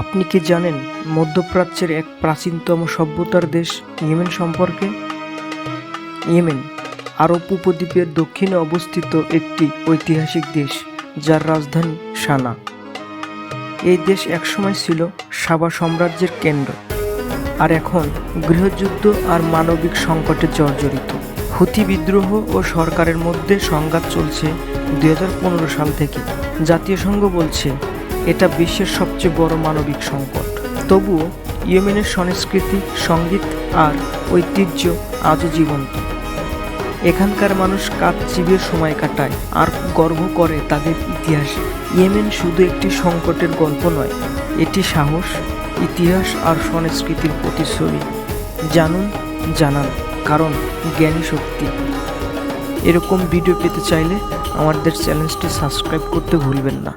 আপনি কি জানেন মধ্যপ্রাচ্যের এক প্রাচীনতম সভ্যতার দেশ ইয়েমেন সম্পর্কে? ইয়েমেন, আরব উপদ্বীপের দক্ষিণে অবস্থিত একটি ঐতিহাসিক দেশ, যার রাজধানী সানা। এই দেশ একসময় ছিল সাবা সাম্রাজ্যের কেন্দ্র আর এখন গৃহযুদ্ধ আর মানবিক সংকটে জর্জরিত। হুতি বিদ্রোহ ও সরকারের মধ্যে সংঘাত চলছে দু হাজার পনেরো সাল থেকে। জাতীয় সংঘ বলছে এটা বিশ্বের সবচেয়ে বড় মানবিক সংকট। তবুও ইয়েমেনের সংস্কৃতি, সংগীত আর ঐতিহ্য আজও জীবন্ত। এখানকার মানুষ কাজ চিবিয়ে সময় কাটায় আর গর্ব করে তাদের ইতিহাসে। ইয়েমেন শুধু একটি সংকটের গল্প নয়, এটি সাহস, ইতিহাস আর সংস্কৃতির প্রতিচ্ছবি। জানুন, জানান, কারণ জ্ঞানী শক্তি। এরকম ভিডিও পেতে চাইলে আমাদের চ্যানেলটি সাবস্ক্রাইব করতে ভুলবেন না।